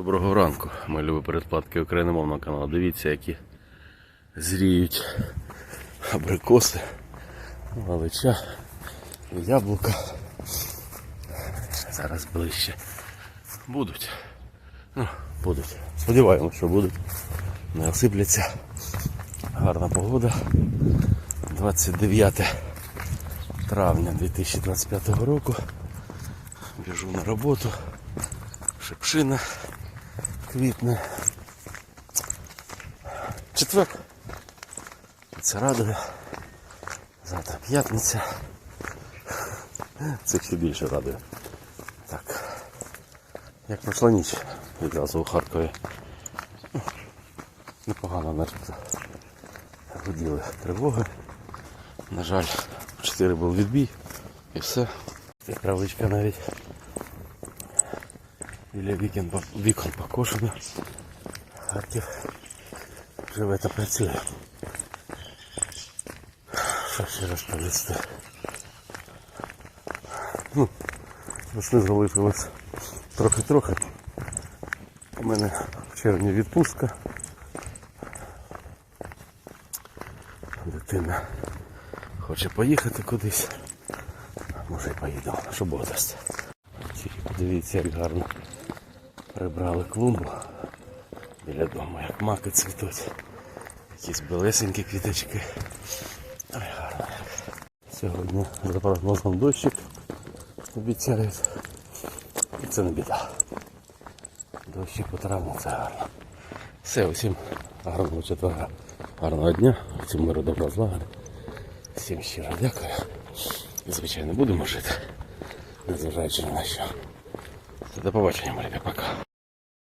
Доброго ранку, мої любі передплатки україномовного каналу. Дивіться, які зріють абрикоси, галича яблука. Зараз ближче. Будуть. Ну, будуть. Сподіваємося, що будуть. Не осипляться. Гарна погода. 29 травня 2025 року. Біжу на роботу. Шипшина квітне. Четвер. Це радує. Завтра п'ятниця. Це ще більше радує. Так. Як пройшла ніч відразу у Харкові. Непогано начебто. Гуділи тривоги. На жаль, в 4 був відбій і все. Це травичка навіть. Біля вікон, вікон покошено. Харків живе та працює. Що ще розповісти? Ну, весни залишилось трохи-трохи. У мене в червні відпустка. Дитина хоче поїхати кудись. Може і поїдемо, що Бог дасть. Подивіться, як гарно прибрали клумбу біля дому, як маки цвітуть. Якісь білесенькі квіточки. Ой, гарно. Сьогодні за прогнозом дощик обіцяють. І це не біда. Дощик по травму це гарно. Все, усім гарного четверга, гарного дня, всім миру добра злагоди. Всім щиро дякую. І, звичайно, будемо жити, незважаючи на що. До побачення, мої пока.